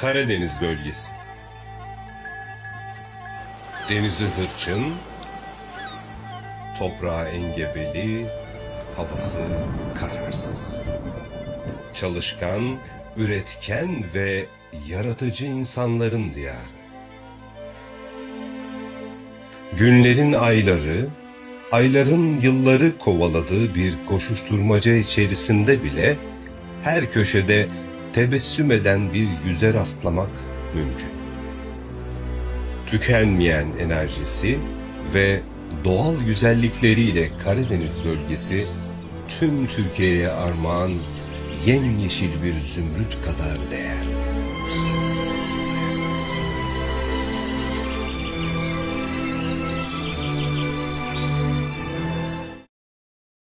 Karadeniz bölgesi. Denizi hırçın, toprağı engebeli, havası kararsız. Çalışkan, üretken ve yaratıcı insanların diyarı. Günlerin ayları, ayların yılları kovaladığı bir koşuşturmaca içerisinde bile her köşede tebessüm eden bir yüze rastlamak mümkün. Tükenmeyen enerjisi ve doğal güzellikleriyle Karadeniz bölgesi tüm Türkiye'ye armağan yemyeşil bir zümrüt kadar değerli.